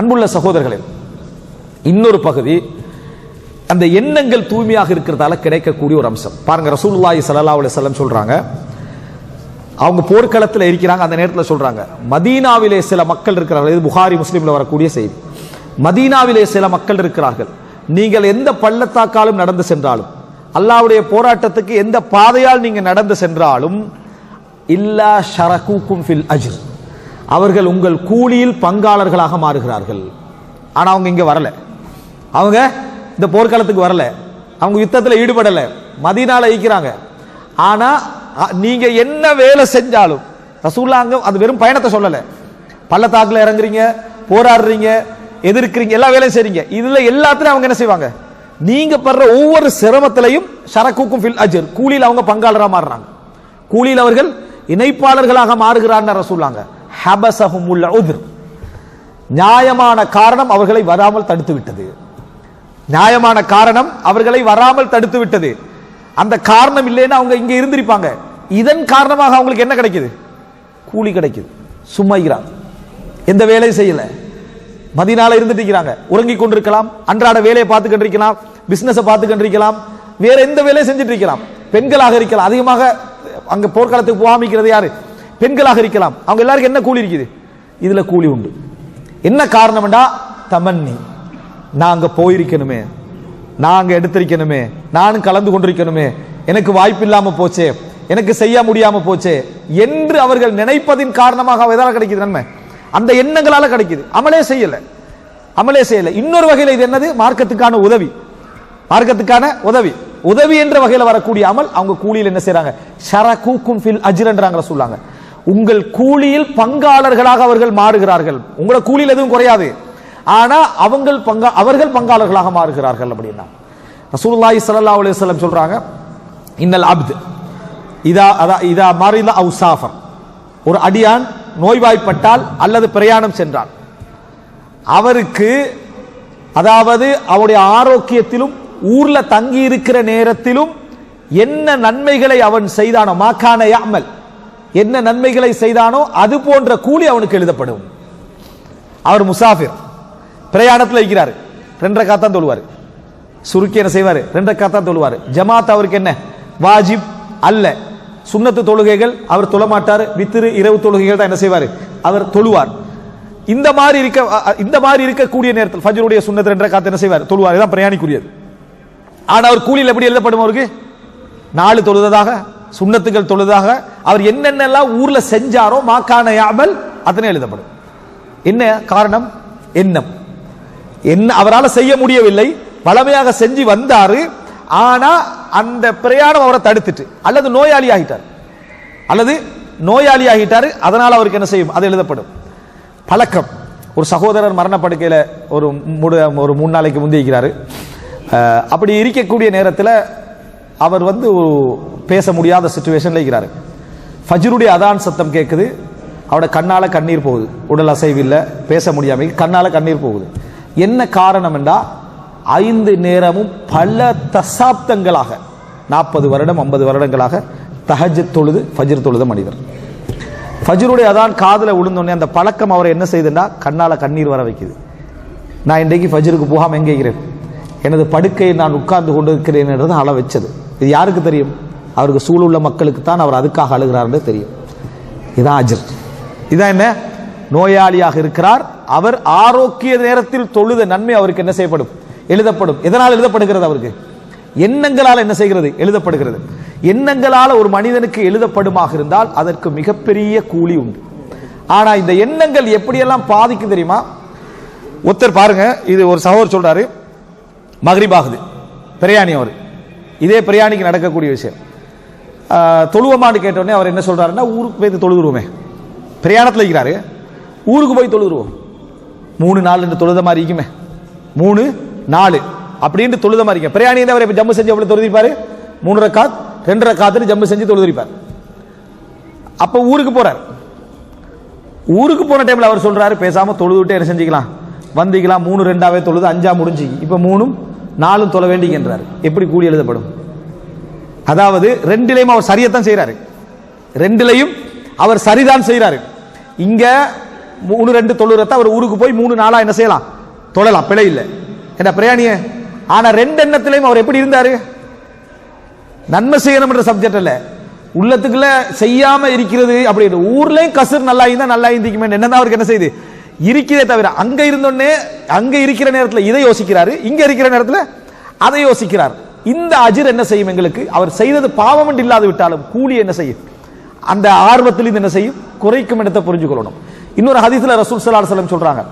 அன்புள்ள சகோதரர்களே இன்னொரு பகுதி அந்த எண்ணங்கள் தூய்மையாக இருக்கிறதால கிடைக்கக்கூடிய ஒரு அம்சம். பாருங்க ரசூலுல்லாஹி சல்லா அலைஹி வஸல்லம் சொல்றாங்க. அவங்க போர்க்களத்தில் இருக்கிறாங்க அந்த நேரத்தில் சொல்றாங்க. மதீனாவிலே சில மக்கள் இருக்கிறார்கள். இது புகாரி முஸ்லீமில் வரக்கூடிய செய்தி. மதீனாவிலே சில மக்கள் இருக்கிறார்கள். நீங்கள் எந்த பள்ளத்தாக்காலும் நடந்து சென்றாலும் அல்லாவுடைய போராட்டத்துக்கு எந்த பாதையால் நீங்கள் நடந்து சென்றாலும் இல்லா ஷரகூக்கும் ஃபில் அஜிர். அவர்கள் உங்கள் கூலியில் பங்காளர்களாக மாறுகிறார்கள். ஆனால் அவங்க இங்கே வரல. அவங்க இந்த போர்க்களத்துக்கு வரல. அவங்க யுத்தத்தில் ஈடுபடலை. மதீனால ஈக்கிறாங்க ஆனால் நீங்கள் என்ன வேலை செஞ்சாலும் ரசூல்லாங்க அது வெறும் பயணத்தை சொல்லலை. பள்ளத்தாக்கில் இறங்குறீங்க போராடுறீங்க எதிர்க்கிறீங்க எல்லா வேலையும் செய்றீங்க. இதில் எல்லாத்துலையும் அவங்க என்ன செய்வாங்க? நீங்க படுற ஒவ்வொரு சிரமத்திலையும் ஷரக்கூக்கும் ஃபில் அஜர். கூலியில் அவங்க பங்காளராக மாறுறாங்க. கூலியில் அவர்கள் இணைப்பாளர்களாக மாறுகிறான்னு ரசூல்லாங்க ஹபசஹுமுல் உத்ர். நியாயமான காரணம் அவர்களை வராமல் தடுத்து விட்டது. நியாயமான காரணம் அவர்களை வராமல் தடுத்து விட்டது. அந்த காரணம் இல்லைன்னா அவங்க இங்க இருந்திருப்பாங்க. இதன் காரணமாக அவங்களுக்கு என்ன கிடைக்குது? கூலி கிடைக்குது. சும்மா எந்த வேலையும் செய்யல. மதினால இருந்துட்டு இருக்கிறாங்க. உறங்கி கொண்டிருக்கலாம். அன்றாட வேலையை பார்த்து கொண்டிருக்கலாம். பிசினஸை வேற எந்த வேலையும் செஞ்சுட்டு இருக்கலாம். பெண்களாக இருக்கலாம். அதிகமாக அங்க போர்க்காலத்துக்கு போகாமிக்கிறது யாரு? பெண்களாக இருக்கலாம். அவங்க எல்லாருக்கும் என்ன கூலி இருக்குது? இதுல கூலி உண்டு. என்ன காரணம்டா தமன்னி. நாங்க போயிருக்கணுமே. நாங்க எடுத்திருக்கணுமே. நானும் கலந்து கொண்டிருக்கணுமே. எனக்கு வாய்ப்பு இல்லாம போச்சே. எனக்கு செய்ய முடியாம போச்சே என்று அவர்கள் நினைப்பதின் காரணமாக எதால கிடைக்குது நன்மை அந்த எண்ணங்களால கிடைக்குது. அமலே செய்யல. அமலே செய்யல. இன்னொரு வகையில் இது என்னது? மார்க்கத்துக்கான உதவி. மார்க்கத்துக்கான உதவி. உதவி என்ற வகையில் வரக்கூடிய அமல் அவங்க கூலியில் என்ன செய்யறாங்க ஷரகூக்கும் ஃபில் அஜிரன்றாங்க சொல்றாங்க உங்கள் கூலியில் பங்காளர்களாக அவர்கள் மாறுகிறார்கள். உங்களோட கூலியில் எதுவும் குறையாது. ஆனா அவங்கள் பங்கா அவர்கள் பங்காளர்களாக மாறுகிறார்கள் அப்படின்னா. ரசூல்லாய் சல்லா அலைஹி சொல்றாங்க இன்னல் அப்து இதா அதா இதா மரில அவுசாஃபர் ஒரு அடியான் நோய்வாய்ப்பட்டால் அல்லது பிரயாணம் சென்றான் அவருக்கு அதாவது அவருடைய ஆரோக்கியத்திலும் ஊர்ல தங்கி இருக்கிற நேரத்திலும் என்ன நன்மைகளை அவன் செய்தானோ மாக்கான யாமல் என்ன நன்மைகளை செய்தானோ அது போன்ற கூலி அவனுக்கு எழுதப்படும். அவர் முசாஃபிர். பிரயாணத்தில் இருக்கிறார். ரெண்டரை காத்தான் தொழுவார். சுருக்கி என்ன செய்வார்? ரெண்டரை காத்தான் தொழுவார். ஜமாத் அவருக்கு என்ன? வாஜிப் அல்ல. சுண்ணத்து தொழுகைகள் அவர் தொழமாட்டார். வித்திரு இரவு தொழுகைகள் தான் என்ன செய்வார்? அவர் தொழுவார். இந்த மாதிரி இருக்க இந்த மாதிரி இருக்கக்கூடிய நேரத்தில் ஃபஜருடைய சுண்ணத்து ரெண்டரை காத்து என்ன செய்வார்? தொழுவார். இதான் பிரயாணிக்குரியது. ஆனால் அவர் கூலியில் எப்படி எழுதப்படும் அவருக்கு? நாலு தொழுததாக சுண்ணத்துகள் தொழுதாக அவர் என்னென்னலாம் ஊர்ல செஞ்சாரோ மாக்கான யாமல் அதனை எழுதப்படும். என்ன காரணம்? எண்ணம். என்ன அவரால் செய்ய முடியவில்லை. வளமையாக செஞ்சு வந்தாரு. ஆனா அந்த பிரயாணம் அவரை தடுத்துட்டு அல்லது நோயாளி ஆகிட்டார் அல்லது நோயாளி ஆகிட்டாரு அதனால் அவருக்கு என்ன செய்யும்? அது எழுதப்படும். பழக்கம். ஒரு சகோதரர் மரணப்படுக்கையில் ஒரு மூடு- ஒரு மூணு நாளைக்கு முந்திக்கிறாரு அப்படி இருக்கக்கூடிய நேரத்தில் அவர் வந்து பேச முடியாத சுச்சுவேஷன்ல இருக்கிறாரு. ஃபஜ்ருடைய அதான் சத்தம் கேட்குது அவட கண்ணால் கண்ணீர் போகுது. உடல் அசைவில்லை பேச முடியாமல் கண்ணால் கண்ணீர் போகுது. என்ன காரணம் என்றால் ஐந்து நேரமும் பல தசாப்தங்களாக நாற்பது வருடம் ஐம்பது வருடங்களாக தஹஜ்ஜத் தொழுது ஃபஜ்ர் தொழுத மனிதர். ஃபஜ்ருடைய அதான் காதில் விழுந்தோடனே அந்த பழக்கம் அவரை என்ன செய்துன்னா கண்ணால் கண்ணீர் வர வைக்குது. நான் இன்றைக்கு ஃபஜ்ருக்கு போகாமல் எங்கே இருக்கிறேன்? எனது படுக்கையை நான் உட்கார்ந்து கொண்டிருக்கிறேன் என்றது அள வச்சது. இது யாருக்கு தெரியும்? அவருக்கு சூழுள்ள மக்களுக்கு தான் அவர் அதுக்காக அழுகிறார்னு தெரியும். இதான் அஜர். இதான் என்ன? நோயாளியாக இருக்கிறார். அவர் ஆரோக்கிய நேரத்தில் தொழுத நன்மை அவருக்கு என்ன செய்யப்படும்? எழுதப்படும். எதனால் எழுதப்படுகிறது அவருக்கு? எண்ணங்களால் என்ன செய்கிறது? எழுதப்படுகிறது. எண்ணங்களால் ஒரு மனிதனுக்கு எழுதப்படுமாக இருந்தால் அதற்கு மிகப்பெரிய கூலி உண்டு. ஆனா இந்த எண்ணங்கள் எப்படியெல்லாம் பாதிக்கும் தெரியுமா? ஒருத்தர் பாருங்க இது ஒரு சகோதர் சொல்றாரு. மகரிபாகுது பிரயாணி அவர். இதே பிரயாணிக்கு நடக்கக்கூடிய விஷயம். தொழுவமானு கேட்டோடனே அவர் என்ன சொல்றாருன்னா ஊருக்கு போய் தொழுதுருவோமே. பிரயாணத்தில் இருக்கிறாரு. ஊருக்கு போய் தொழுதுருவோம். மூணு நாள் என்று தொழுத மாதிரி இருக்குமே. மூணு நாலு. அப்படின்னு தொழுத மாதிரி இருக்கும் பிரயாணி அவர் இப்போ ஜம்மு செஞ்சு எவ்வளோ தொழுதிப்பாரு மூணு ரக்காத் ரெண்டு ரக்காத்துன்னு ஜம்மு செஞ்சு தொழுதிருப்பார். அப்போ ஊருக்கு போகிறார் ஊருக்கு போன டைம்ல அவர் சொல்றாரு பேசாமல் தொழுதுவிட்டு என்ன செஞ்சுக்கலாம். வந்திக்கலாம் மூணு ரெண்டாவே தொழுது அஞ்சா முடிஞ்சு. இப்போ மூணும் நாலும் தொழ வேண்டிக்கின்றார் எப்படி கூலி எழுதப்படும்? அதாவது ரெண்டிலையும் அவர் சரியத்தான் செய்கிறாரு ரெண்டிலையும் அவர் சரிதான் செய்கிறாரு இங்க மூணு ரெண்டு தொழுறத்தை அவர் ஊருக்கு போய் மூணு நாளா என்ன செய்யலாம்? தொழலாம். பிழை இல்லை. என்ன பிரயாணிய? ஆனா ரெண்டு எண்ணத்திலையும் அவர் எப்படி இருந்தாரு? நன்மை செய்யணும் என்ற சப்ஜெக்ட் இல்லை உள்ளத்துக்குள்ள செய்யாம இருக்கிறது அப்படி ஊர்லயும் கசுர் நல்லா இருந்தா நல்லா இருந்திக்குமே. என்னதான் அவருக்கு என்ன செய்யுது இருக்கிறதே தவிர அங்க இருந்தோடனே அங்க இருக்கிற நேரத்தில் இதை யோசிக்கிறாரு இங்க இருக்கிற நேரத்தில் அதை யோசிக்கிறார். இந்த அஜிர் என்ன செய்யும் எங்களுக்கு? அவர் செய்தது பாவம் என்று இல்லாது விட்டாலும் கூலி என்ன செய்யும்? அந்த ஆர்வத்தில் இது என்ன செய்யும்? குறைக்கும் இடத்தை புரிஞ்சு கொள்ளணும். இன்னொரு ஹதீஸ்ல ரசூல் ஸல்லல்லாஹு அலைஹி வஸல்லம் சொல்றாங்க.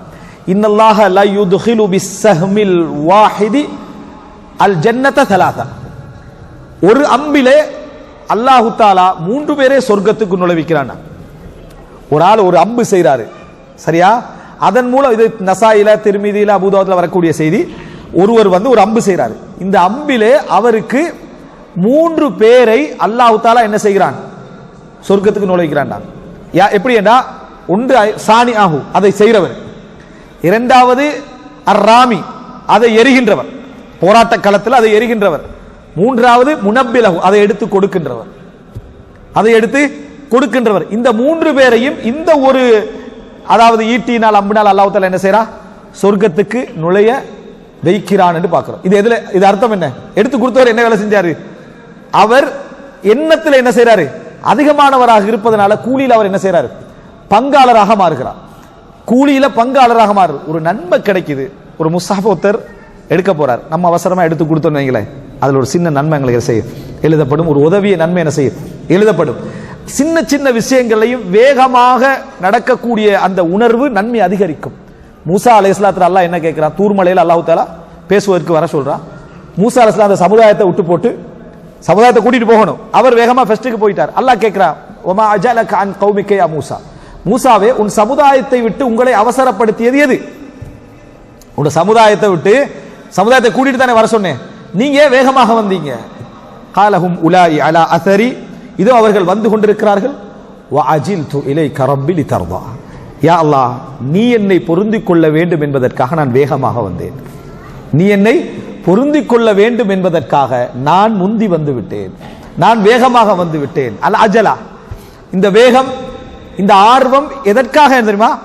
இன்னல்லாஹ லா யுத்ஹிலு பிஸ்ஸஹ்மில் வாஹிதி அல் ஜன்னத தலாதா ஒரு அம்பிலே அல்லாஹு தாலா மூன்று பேரே சொர்க்கத்துக்கு நுழைவிக்கிறான்? ஒரு ஆள் ஒரு அம்பு செய்றாரு. சரியா? அதன் மூலம் இது நசாயில திருமிதியில அபூதாவத்தில் வரக்கூடிய செய்தி ஒருவர் வந்து ஒரு அம்பு செய்கிறாரு இந்த அம்பிலே அவருக்கு மூன்று பேரை அல்லாஹு தாலா என்ன செய்கிறான்? சொர்க்கத்துக்கு நுழைக்கிறான்டா யா எப்படி என்றா ஒன்று சாணி ஆகு அதை செய்கிறவர். இரண்டாவது அர்ராமி அதை எரிகின்றவர். போராட்ட களத்தில் அதை எரிகின்றவர். மூன்றாவது முனப்பிலகு அதை எடுத்து கொடுக்கின்றவர். அதை எடுத்து கொடுக்கின்றவர். இந்த மூன்று பேரையும் இந்த ஒரு அதாவது ஈட்டினால் அம்பினால் அல்லாஹ் என்ன செய்யறா சொர்க்கத்துக்கு நுழைய வைக்கிறான் என்று பார்க்கிறோம். இது எதுல இது அர்த்தம் என்ன? எடுத்து கொடுத்தவர் என்ன வேலை செஞ்சாரு? அவர் எண்ணத்தில் என்ன செய்றாரு? அதிகமானவராக இருப்பதனால கூலியில் அவர் என்ன செய்யறாரு பங்காளராக மாறுகிறார். கூலியில பங்காளராக மாறு. ஒரு நன்மை கிடைக்குது. ஒரு முசாஃப் ஒருத்தர் எடுக்க போறார். நம்ம அவசரமா எடுத்து கொடுத்தோம் வைங்களேன். அதுல ஒரு சின்ன நன்மை எங்களுக்கு செய்யும்? எழுதப்படும். ஒரு உதவிய நன்மை என்ன செய்யும்? எழுதப்படும். சின்ன சின்ன விஷயங்களையும் வேகமாக நடக்கக்கூடிய அந்த உணர்வு நன்மை அதிகரிக்கும். மூசா அலை இஸ்லாத்துல அல்லாஹ் என்ன கேட்கிறான் தூர்மலையில் அல்லாஹு தாலா பேசுவதற்கு வர சொல்றான். மூசா அலை அந்த சமுதாயத்தை விட்டு போட்டு சமுதாயத்தை கூட்டிட்டு போகணும். அவர் வேகமா ஃபெஸ்ட்டுக்கு போயிட்டார். அல்லாஹ் கேட்கிறான் ஒமா அஜால கான் கௌமிக்கையா மூசா? மூசாவே உன் சமுதாயத்தை விட்டு உங்களை அவசரப்படுத்தியது எது? உன் சமுதாயத்தை விட்டு சமுதாயத்தை கூட்டிட்டு தானே வர சொன்னேன். நீங்க ஏன் வேகமாக வந்தீங்க? காலஹும் உலாயி அலா அசரி. இதோ அவர்கள் வந்து கொண்டிருக்கிறார்கள். வஅஜில்து இலை கரம்பிலி லிதர்தா. யா அல்லா நீ என்னை பொருந்திக் கொள்ள வேண்டும் என்பதற்காக நான் வேகமாக வந்தேன். நீ என்னை பொருந்திக் கொள்ள வேண்டும் என்பதற்காக நான் முந்தி வந்து விட்டேன். நான் வேகமாக வந்து விட்டேன். அல்ல அஜலா. இந்த வேகம் இந்த ஆர்வம் எதற்காக தெரியுமா?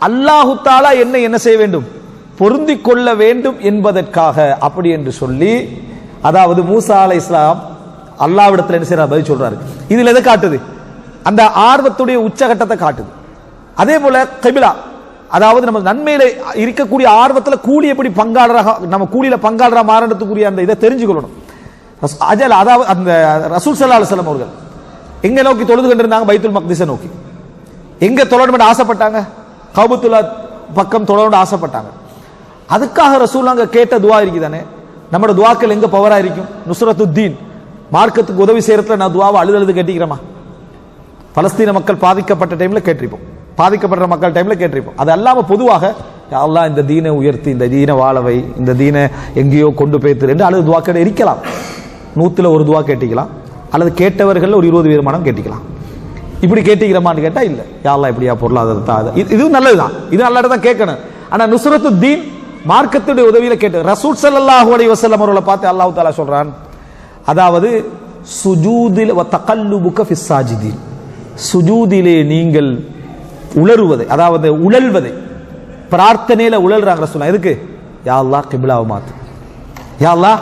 அல்லாஹு தாலா என்னை என்ன செய்ய வேண்டும்? பொருந்திக் கொள்ள வேண்டும் என்பதற்காக அப்படி என்று சொல்லி அதாவது மூசா அலை இஸ்லாம் அல்லாவிடத்தில் என்ன செய்யறார் பதில் சொல்றாரு. இதுல எதை காட்டுது? அந்த ஆர்வத்துடைய உச்சகட்டத்தை காட்டுது. அதே போல கபிலா. அதாவது நம்ம நன்மையில இருக்கக்கூடிய ஆர்வத்தில் கூலி எப்படி பங்காளராக நம்ம கூலியில பங்காளராக மாறத்துக்குரிய அந்த இதை தெரிஞ்சுக்கொள்ளணும். அஜல் அதாவது அந்த ரசூல் சல்லா அலுவலம் அவர்கள் எங்க நோக்கி தொழுது கொண்டிருந்தாங்க? பைத்துல் மக்திஸை நோக்கி. எங்க தொழணும் ஆசைப்பட்டாங்க? கவுபத்துல்லா பக்கம் தொழணும் ஆசைப்பட்டாங்க. அதுக்காக ரசூல் அங்க கேட்ட துவா இருக்குதானே? நம்மளோட துவாக்கள் எங்க பவரா இருக்கும்? நுஸ்ரத்துத்தீன். மார்க்கத்துக்கு உதவி செய்யறதுல நான் துவாவை அழுது அழுது கேட்டிக்கிறேமா பலஸ்தீன மக்கள் பாதிக்கப்பட்ட டைம்ல கேட்டிருப்போம். பாதிக்கப்படுற மக்கள் டைம்ல கேட்டிருப்போம். அது அல்லாம பொதுவாக அல்லா இந்த தீனை உயர்த்தி இந்த தீன வாழவை இந்த தீனை எங்கேயோ கொண்டு போய்த்து என்று அல்லது துவாக்கள் இருக்கலாம். நூத்துல ஒரு துவா கேட்டிக்கலாம். அல்லது கேட்டவர்கள் ஒரு இருபது வீதமானம் கேட்டிக்கலாம். இப்படி கேட்டிக்கிறமான்னு கேட்டா இல்ல. யாரெல்லாம் இப்படியா பொருளாதாரத்தா அது- இது- இதுவும் நல்லதுதான். இது நல்ல தான் கேட்கணும். ஆனா நுஸ்ரத்து தீன் மார்க்கத்துடைய உதவியில கேட்டு ரசூல் ஸல்லல்லாஹு அலி வசல்லம் அவர்களை பார்த்து அல்லாஹ் தாலா சொல்றான் அதாவது சுஜூதில் வ தகல்லுபுக ஃபிஸ் சுஜூதிலே நீங்கள் உளறுவது அதாவது உழல்வது. பிரார்த்தனையில உழல்றாங்க ரசூலுல்லாஹ் எதுக்கு? யாழ்லா கிபிலாவை மாத்து. யா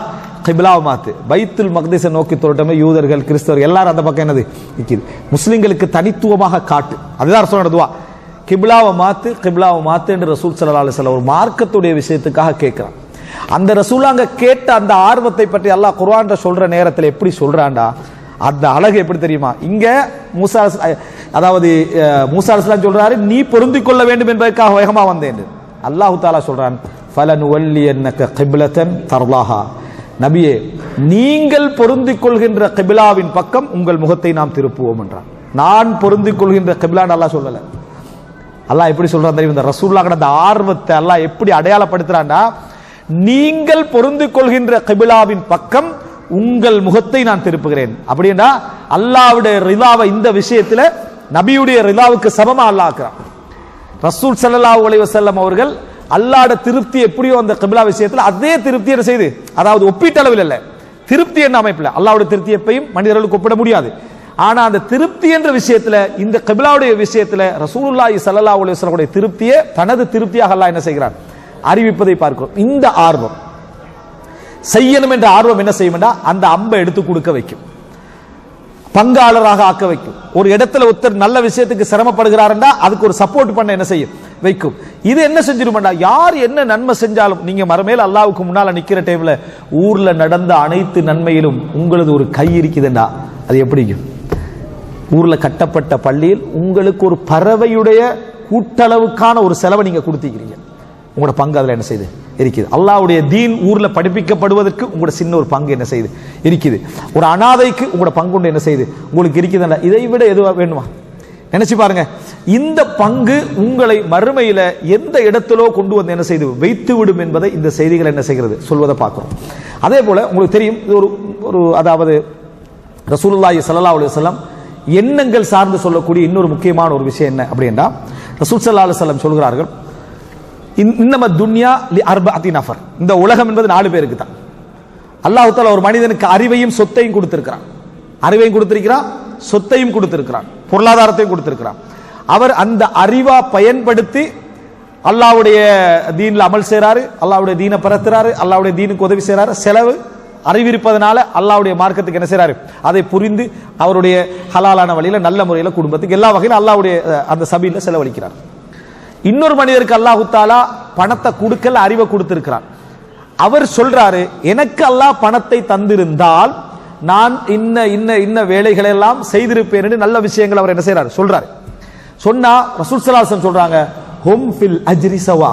கிபிலாவை மாத்து. பைத்துல் மக்தீசை நோக்கி தொரட்டமே யூதர்கள் கிறிஸ்தவர்கள் எல்லாரும் அந்த பக்கம் என்னது? நிற்கிது முஸ்லீம்களுக்கு தனித்துவமாக காட்டு. அதுதான் ரசூலோட நடத்துவா கிபிலாவை மாத்து கிபிலாவை மாத்து என்று ரசூல் சல்லா அலிஸ்ல ஒரு மார்க்கத்துடைய விஷயத்துக்காக கேட்கிறான். அந்த ரசூலாங்க அங்க கேட்ட அந்த ஆர்வத்தை பற்றி அல்லாஹ் குர்வான்ற சொல்ற நேரத்தில் எப்படி சொல்றான்டா? அந்த அழகு எப்படி தெரியுமா? இங்க மூசா அதாவது அஹ், மூசா சொல்றாரு நீ பொருந்திக் கொள்ள வேண்டும் என்பதற்காக வேகமா வந்தேன் அல்லாஹு தாலா சொல்றான் ஃபலன் வல்லியன்னக கிபிலத்தன் தர்லாஹா. நபியே நீங்கள் பொருந்திக் கொள்கின்ற கிபிலாவின் பக்கம் உங்கள் முகத்தை நாம் திருப்புவோம் என்றான். நான் பொருந்திக் கொள்கின்ற கிபிலான்னு அல்லாஹ் சொல்லல. அல்லாஹ் எப்படி சொல்றான் தெரியும்? இந்த ரசூல்லா கடந்த ஆர்வத்தை அல்லாஹ் எப்படி அடையாளப்படுத்துறான்டா நீங்கள் பொருந்திக் கொள்கின்ற கிபிலாவின் பக்கம் உங்கள் முகத்தை நான் திருப்புகிறேன். அப்படின்னா அல்லாஹ்வுடைய ரிலாவை இந்த விஷயத்துல நபியுடைய ரிலாவுக்கு சமமா அல்லாக்குறான் ரசூல் சல்லா அலைஹி செல்லம் அவர்கள் அல்லாட திருப்தி எப்படியோ அந்த கிபிலா விஷயத்தில் அதே திருப்தி என்ன செய்து அதாவது ஒப்பீட்டளவில் இல்லை திருப்தி என்ற அமைப்பில் அல்லாவுடைய திருப்தி எப்பையும் மனிதர்களுக்கு ஒப்பிட முடியாது. ஆனால் அந்த திருப்தி என்ற விஷயத்துல இந்த கிபிலாவுடைய விஷயத்தில் ரசூலுல்லாஹி சல்லா அலைஹி வஸல்லம் திருப்தியே தனது திருப்தியாக அல்லாஹ் என்ன செய்கிறான்? அறிவிப்பதை பார்க்கிறோம். இந்த ஆர்வம். செய்யணும் என்ற ஆர்வம் என்ன செய்யும்னா அந்த அம்பை எடுத்து கொடுக்க வைக்கும். பங்காளராக ஆக்க வைக்கும். ஒரு இடத்துல ஒருத்தர் நல்ல விஷயத்துக்கு சிரமப்படுகிறாருன்னா அதுக்கு ஒரு சப்போர்ட் பண்ண என்ன செய்யும்? வைக்கும். இது என்ன செஞ்சிருமாண்டா யார் என்ன நன்மை செஞ்சாலும் நீங்க மறுமையில் அல்லாவுக்கு முன்னால நிக்கிற டைம்ல ஊர்ல நடந்த அனைத்து நன்மையிலும் உங்களது ஒரு கை இருக்குதுண்டா அது எப்படி ஊர்ல கட்டப்பட்ட பள்ளியில் உங்களுக்கு ஒரு பறவையுடைய கூட்டளவுக்கான ஒரு செலவை நீங்க கொடுத்திருக்கிறீங்க. உங்களோட பங்கு அதில் என்ன செய்யுது? இருக்குது. அல்லாவுடைய தீன் ஊரில் படிப்பிக்கப்படுவதற்கு உங்களோட சின்ன ஒரு பங்கு என்ன செய்யுது? இருக்குது. ஒரு அனாதைக்கு உங்களோட பங்கு என்ன செய்யுது? உங்களுக்கு இருக்குதுல்ல இதை விட எதுவாக வேணுமா? நினைச்சு பாருங்க. இந்த பங்கு உங்களை மறுமையில எந்த இடத்திலோ கொண்டு வந்து என்ன செய்து வைத்து விடும் என்பதை இந்த செய்திகள் என்ன செய்கிறது? சொல்வதை பார்க்கிறோம். அதே போல உங்களுக்கு தெரியும் இது ஒரு ஒரு அதாவது ரசூலுல்லாஹி சல்லா அலுவலம் எண்ணங்கள் சார்ந்து சொல்லக்கூடிய இன்னொரு முக்கியமான ஒரு விஷயம் என்ன அப்படின்னா ரசூல் சல்லா அலுவலம் சொல்கிறார்கள் இன்னம துன்யா லி அர்பஅத்தி நஃபர். இந்த உலகம் என்பது நாலு பேருக்கு தான். அல்லாஹ் தாலா ஒரு மனிதனுக்கு அறிவையும் சொத்தையும் கொடுத்திருக்கிறான். அறிவையும் கொடுத்திருக்கிறான் சொத்தையும் கொடுத்திருக்கிறான் பொருளாதாரத்தையும் கொடுத்திருக்கிறான். அவர் அந்த அறிவா பயன்படுத்தி அல்லாஹ்வுடைய தீன்ல அமல் செய்கிறாரு அல்லாவுடைய தீனை பரத்துறாரு அல்லாவுடைய தீனுக்கு உதவி செய்கிறாரு செலவு அறிவிருப்பதனால அல்லாஹ்வுடைய மார்க்கத்துக்கு என்ன செய்கிறாரு அதை புரிந்து அவருடைய ஹலாலான வழியில நல்ல முறையில் குடும்பத்துக்கு எல்லா வகையிலும் அல்லாவுடைய அந்த சபையில செலவழிக்கிறார். இன்னொரு மனிதருக்கு அல்லாஹு தாலா பணத்தை கொடுக்கல அறிவை கொடுத்திருக்கிறார் அவர் சொல்றாரு எனக்கு அல்லாஹ் பணத்தை தந்திருந்தால் நான் இன்ன இன்ன இன்ன வேலைகளை எல்லாம் செய்திருப்பேன் என்று நல்ல விஷயங்கள் அவர் என்ன செய்யறாரு சொல்றாரு. சொன்னா ரசூல் சலாசன் சொல்றாங்க ஹோம் ஃபில் அஜ்ரி சவா.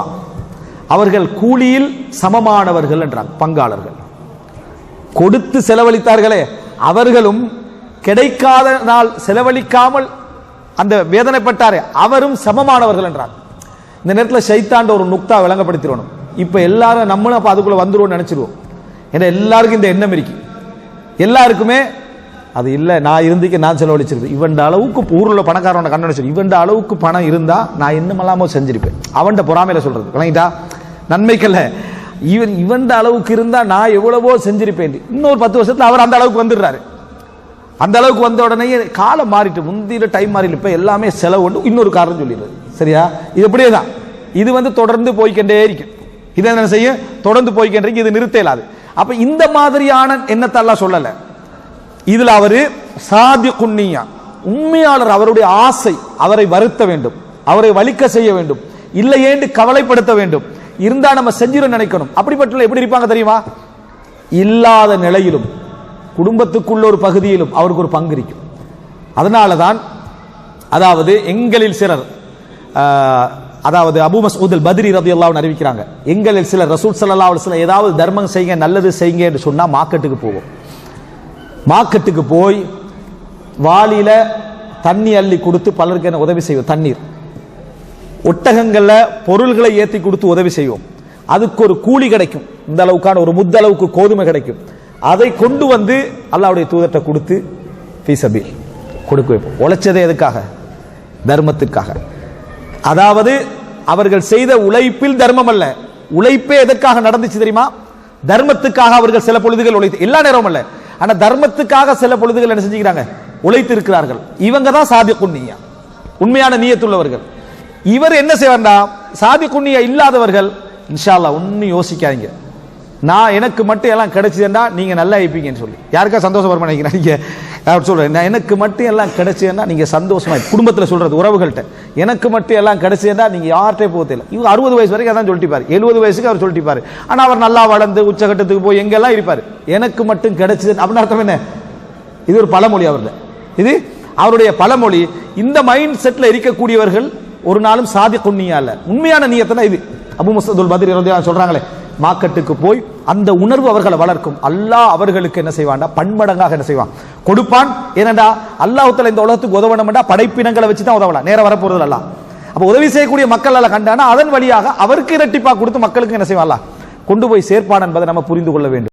அவர்கள் கூலியில் சமமானவர்கள் என்றாங்க பங்காளர்கள். கொடுத்து செலவழித்தார்களே அவர்களும் கிடைக்காத நாள் செலவழிக்காமல் அந்த வேதனைப்பட்டாரே அவரும் சமமானவர்கள் என்றார் இந்த நேரத்தில் சைத்தாண்ட ஒரு நுக்தா விளங்கப்படுத்திடணும். இப்போ எல்லாரும் நம்மளும் அப்போ அதுக்குள்ளே வந்துருவோம் நினச்சிடுவோம் ஏன்னா எல்லாருக்கும் இந்த எண்ணம் இருக்கு. எல்லாருக்குமே அது இல்லை நான் இருந்துக்க நான் செலவழிச்சிருப்பேன். இவன் அளவுக்கு ஊரில் பணக்காரன கண்ணடிச்சு இவன் அளவுக்கு பணம் இருந்தால் நான் இன்னுமெல்லாமோ செஞ்சிருப்பேன். அவன்கிட்ட பொறாமையில் சொல்கிறது விளங்கிட்டா? நன்மைக்கல்ல. இவன் இவன் அளவுக்கு இருந்தால் நான் எவ்வளவோ செஞ்சிருப்பேன். இன்னொரு பத்து வருஷத்தில் அவர் அந்த அளவுக்கு வந்துடுறாரு. அந்த அளவுக்கு வந்த உடனே காலம் மாறிட்டு முந்தியில் டைம் மாறிட்டு இப்போ எல்லாமே செலவு உண்டு இன்னொரு காரணம் சொல்லிடுறது. சரியா? இது அப்படியே தான் இது வந்து தொடர்ந்து போய்க்கொண்டே இருக்கும். இது என்ன செய்யும்? தொடர்ந்து போய்க்கின்றே இது நிறுத்த இயலாது அப்ப இந்த மாதிரியான என்னத்தெல்லாம் சொல்லல. இதுல அவரு சாதி குன்னியா உண்மையாளர் அவருடைய ஆசை அவரை வருத்த வேண்டும் அவரை வலிக்க செய்ய வேண்டும் இல்லையேண்டு கவலைப்படுத்த வேண்டும். இருந்தா நம்ம செஞ்சிடும் நினைக்கணும். அப்படிப்பட்ட எப்படி இருப்பாங்க தெரியுமா? இல்லாத நிலையிலும் குடும்பத்துக்குள்ள ஒரு பகுதியிலும் அவருக்கு ஒரு பங்கு இருக்கும். அதனால தான் அதாவது எங்களில் சிலர் அதாவது அபு மசூத் பத்ரி ரதி அல்லாவும் அறிவிக்கிறாங்க எங்களில் சில ரசூல் சல்லா சில ஏதாவது தர்மம் செய்யுங்க நல்லது செய்யுங்க என்று சொன்னால் மார்க்கெட்டுக்கு போவோம். மார்க்கெட்டுக்கு போய் வாளியில் தண்ணி அள்ளி கொடுத்து பலருக்கு என்ன உதவி செய்வோம்? தண்ணீர். ஒட்டகங்களில் பொருள்களை ஏற்றி கொடுத்து உதவி செய்வோம். அதுக்கு ஒரு கூலி கிடைக்கும். இந்த அளவுக்கான ஒரு முத்தளவுக்கு கோதுமை கிடைக்கும். அதை கொண்டு வந்து அல்லாவுடைய தூதர்கிட்ட கொடுத்து ஃபீசபில் கொடுக்க வைப்போம். உழைச்சதே எதுக்காக? தர்மத்துக்காக. அதாவது அவர்கள் செய்த உழைப்பில் தர்மம் அல்ல. உழைப்பே எதற்காக நடந்துச்சு தெரியுமா? தர்மத்துக்காக அவர்கள் சில பொழுதுகள் உழைத்து எல்லா நேரமும் அல்ல. ஆனா தர்மத்துக்காக சில பொழுதுகள் என்ன செஞ்சுக்கிறாங்க? உழைத்து இருக்கிறார்கள் இவங்க தான் சாதி குன்னியா உண்மையான நீயத்துள்ளவர்கள். இவர் என்ன செய்வார்னா சாதி குன்னியா இல்லாதவர்கள் இன்ஷால்லா ஒன்றும் ஒன்னும் யோசிக்காதீங்க. நான் எனக்கு மட்டும் எல்லாம் கிடைச்சதுன்னா நீங்க நல்லா இருப்பீங்கன்னு சொல்லி. யாருக்கா சந்தோஷம் வர நினைக்கிறீங்க அவர் சொல்றேன் நான் எனக்கு மட்டும் எல்லாம் கிடைச்சதுன்னா நீங்க சந்தோஷமா குடும்பத்தில் சொல்கிறது சொல்றது உறவுகள்கிட்ட. எனக்கு மட்டும் எல்லாம் கிடைச்சதுன்னா நீங்க யார்கிட்டே போகல இவர் அறுபது வயசு வரைக்கும் அதான் சொல்லிட்டு எழுபது வயசுக்கு அவர் சொல்லிட்டு ஆனால் அவர் நல்லா வளர்ந்து உச்சகட்டத்துக்கு போய் எங்கெல்லாம் இருப்பார்? எனக்கு மட்டும் கிடைச்சது அப்படின்னு அர்த்தம் என்ன? இது ஒரு பழமொழி அவர்ல. இது அவருடைய பழமொழி இந்த மைண்ட் செட்டில் இருக்கக்கூடியவர்கள் ஒரு நாளும் சாதி குன்னியா இல்லை உண்மையான நீயத்தனா இது. அபு முசதுல் பத்ரி ரலியல்லாஹு சொல்றாங்களே மார்க்கெட்டுக்கு போய் அந்த உணர்வு அவர்களை வளர்க்கும். அல்லாஹ் அவர்களுக்கு என்ன செய்வான்டா பன்மடங்காக என்ன செய்வான்? கொடுப்பான். ஏனண்டா அல்லாஹ் இந்த உலகத்துக்கு உதவணும்டா படைப்பினங்களை வச்சு தான் உதவலாம். நேரம் வரப்போறது அல்ல அப்ப உதவி செய்யக்கூடிய மக்கள் எல்லாம் கண்டானா அதன் வழியாக அவருக்கு இரட்டிப்பா கொடுத்து மக்களுக்கு என்ன செய்வான் கொண்டு போய் சேர்ப்பான் என்பதை நம்ம புரிந்து கொள்ள வேண்டும்.